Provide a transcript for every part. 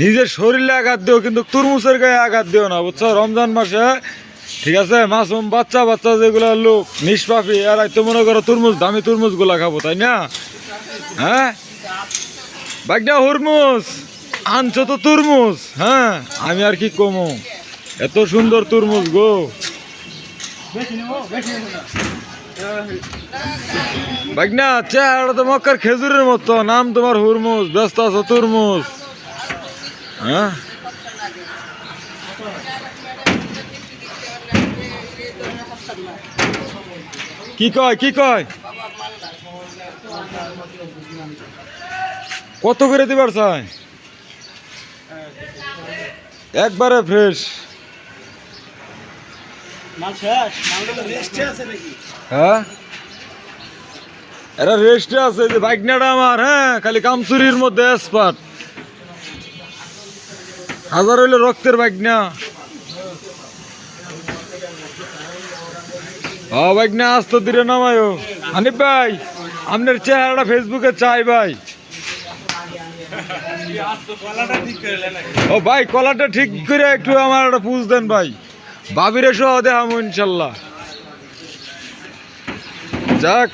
নিজের শরীরে আঘাত দিও, কিন্তু তরমুজের গায়ে আঘাত দিও না, বুঝছ? রমজান মাসে, ঠিক আছে? মাসুম বাচ্চা বাচ্চা যেগুলো লোক নিষ্পাপি, এরাই তো মনে করো তুরমুজ, দামি তুরমুজগুলা খাব, তাই না? হ্যাঁ? বাগদা হুরমুজ, আনছো তো তুরমুজ হ্যাঁ? আমি আর কি কমো? এত সুন্দর তরমুজ গো। বাগনা চেহারা তো মক্কার খেজুরের মতো, নাম তোমার হুরমুজ, ব্যস্ত আছো তুরমুজ। হ্যাঁ? কি কয় কি কয়? কত করে দিবার চাই? একবারে ফ্রেশ হ্যাঁ? এরা রেস্টে আছে যে বাইকনাটা আমার হ্যাঁ খালি কামচুরির মধ্যে এক্সপার্ট হাজার হইলে রক্তের বাইক না ও বাইক না আসতো দিলে নামায়ও। হানিফ ভাই, আপনার চেহারাটা ফেসবুকে চাই ভাই। ও ভাই, কলাটা ঠিক করে একটু আমার একটা পুজ দেন ভাই। বাবিরে সহ দেখামো ইনশাল্লাহ। যাক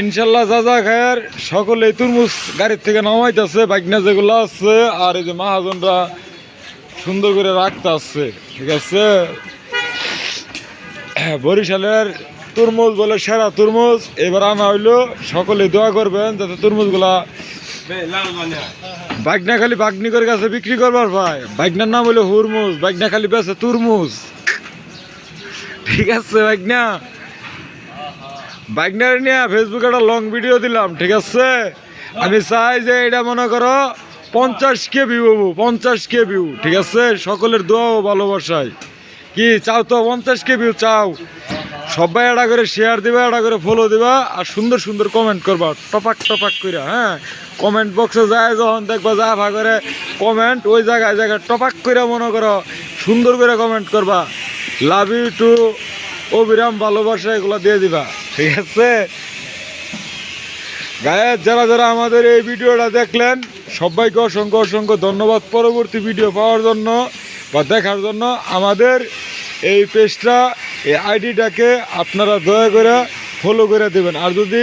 ইনশাল্লাহ যা খায়ার সকলে তুরমুজ গাড়ির থেকে নামাইতেছে বাইকনা যেগুলো আছে, আর এই যে মাহাজনরা সুন্দর করে রাখতে আসছে ঠিক আছে? বরিশালের তুরমুজ বলে সেরা তুরমুজ। এবার আনা হইল সকলে দোয়া করবেন যাতে তুরমুজগুলা বাইকনা খালি বাগনি করে কাছে বিক্রি করবার ভাই। বাইকনার নাম হলো হুরমুজ বাইকনা খালি বেছে তুরমুজ। ঠিক আছে বাইকনা বাইকনার নিয়ে ফেসবুকে একটা লং ভিডিও দিলাম, ঠিক আছে? আমি চাই যে এটা মনে করো পঞ্চাশ কে ভিউ হব, পঞ্চাশ কে ভিউ ঠিক আছে? সকলের দোয়া ও ভালোবাসায়। কি চাও তো পঞ্চাশ কে ভিউ চাও? সবাই একটা করে শেয়ার দিবা, একটা করে ফলো দিবা, আর সুন্দর সুন্দর কমেন্ট করবা, টপাক টপাক করে হ্যাঁ? কমেন্ট বক্সে যায়, যখন দেখবা যা ভা করে কমেন্ট ওই জায়গায় জায়গায় টপাক করে মনে করো সুন্দর করে কমেন্ট করবা। লাভ ইউ টু অবিরাম ভালোবাসা, এগুলো দিয়ে দিবা। ঠিক আছে? গায়ের যারা যারা আমাদের এই ভিডিওটা দেখলেন, সবাইকে অসংখ্য অসংখ্য ধন্যবাদ পরবর্তী ভিডিও পাওয়ার জন্য বা দেখার জন্য। আমাদের এই পেজটা, এই আইডিটাকে আপনারা দয়া করে ফলো করে দেবেন। আর যদি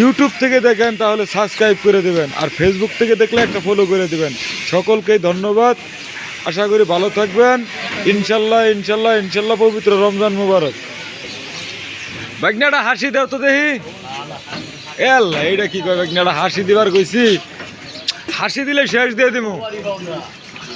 ইউটিউব থেকে দেখেন, তাহলে সাবস্ক্রাইব করে দেবেন। আর ফেসবুক থেকে দেখলে একটা ফলো করে দেবেন। সকলকেই ধন্যবাদ। আশা করি ভালো থাকবেন। ইনশাল্লাহ ইনশাল্লাহ ইনশাল্লাহ পবিত্র রমজান মুবারক। বাগনাটা হাসি দেও তো দেখি। এল এইটা কি কয় বাগনাটা হাসি দিবার কইছি। হাসি দিলে শেষ দিয়ে দিমু।